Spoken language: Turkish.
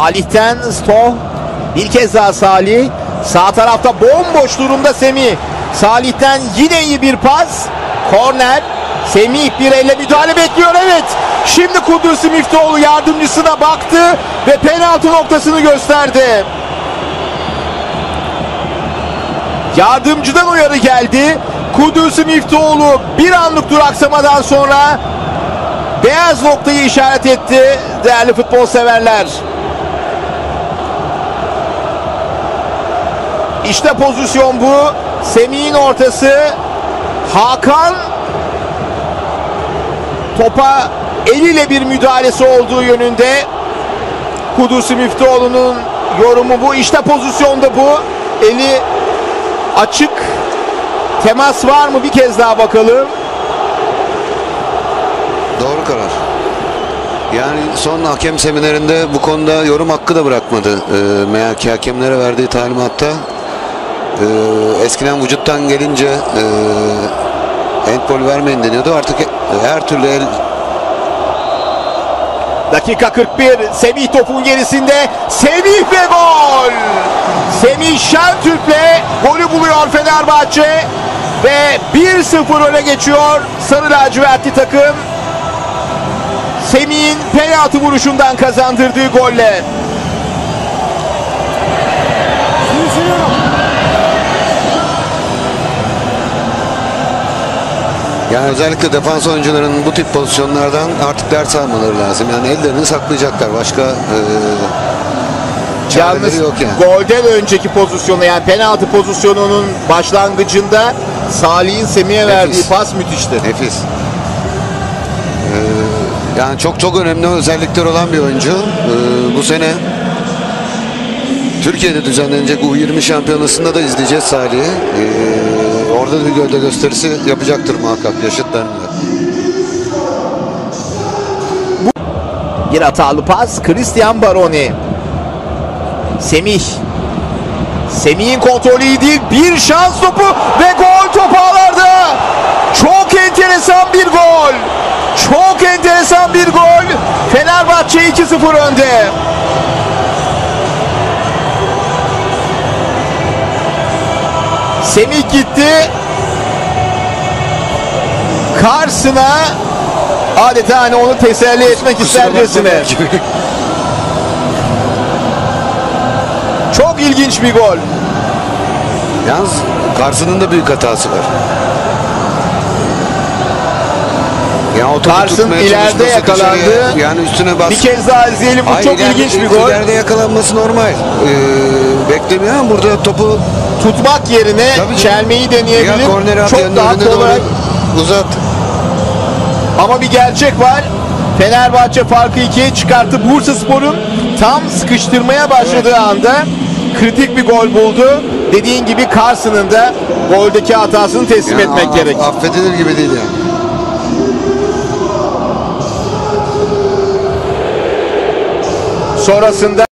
Salih'ten Stoh. Bir kez daha Salih. Sağ tarafta bomboş durumda Semih. Salih'ten yine iyi bir pas. Korner. Semih bir elle müdahale bekliyor evet. Şimdi Kudüs Miftoğlu yardımcısına baktı ve penaltı noktasını gösterdi. Yardımcıdan uyarı geldi. Kudüs Miftoğlu bir anlık duraksamadan sonra beyaz noktayı işaret etti değerli futbol severler. İşte pozisyon bu. Semih'in ortası. Hakan topa eliyle bir müdahalesi olduğu yönünde. Kudüs Müftüoğlu'nun yorumu bu. İşte pozisyonda bu. Eli açık. Temas var mı? Bir kez daha bakalım. Doğru karar. Yani son hakem seminerinde bu konuda yorum hakkı da bırakmadı. Ee, meğer ki hakemlere verdiği talimatta e, eskiden vücuttan gelince e, handball vermeyin deniyordu. Artık her türlü el Dakika 41. Semih topun gerisinde. Semih ve gol. Semih Şentürk'le golü buluyor Fenerbahçe. Ve 1-0 öne geçiyor Sarı lacivertli takım. Semih'in penaltı vuruşundan kazandırdığı golle. Yani özellikle defans oyuncuların bu tip pozisyonlardan artık ders almaları lazım. Yani ellerini saklayacaklar. Başka e, Yalnız yok yani. golden önceki pozisyonu yani penaltı pozisyonunun başlangıcında Salih'in Semih'e verdiği pas müthişti. Nefis. Ee, yani çok çok önemli özellikler olan bir oyuncu. Ee, bu sene Türkiye'de düzenlenecek U20 şampiyonasında da izleyeceğiz Salih'i. Ee, orada da bir gövde gösterisi yapacaktır muhakkak yaşıtlarında. Bir hatalı pas Christian Baroni. Semih. Semih'in kontrolü değil. Bir şans topu ve gol top ağlarda. Çok enteresan bir gol. Çok enteresan bir gol. Fenerbahçe 2-0 önde. Semih gitti. Carson'a adeta hani onu teselli etmek istercesine. Çok ilginç bir gol. Yalnız Carson'ın da büyük hatası var. Yani o topu Carson tutmaya ileride çalışması yakalandı. dışarıya, Yani üstüne bas. Bir kez daha izleyelim. Bu Hayır, çok ileride- ilginç bir gol. İleride yakalanması normal. Ee, beklemiyor ama burada topu Tutmak yerine Tabii canım. çelmeyi ya deneyebilir. kornere at Çok yanına daha önüne doğru kolay. uzat. Ama bir gerçek var. Fenerbahçe farkı ikiye çıkarttı. Bursa Spor'un tam sıkıştırmaya başladığı anda kritik bir gol buldu. Dediğin gibi Carson'ın da goldeki hatasını teslim Yani etmek aff- gerek. Affedilir gibi değil yani. Sonrasında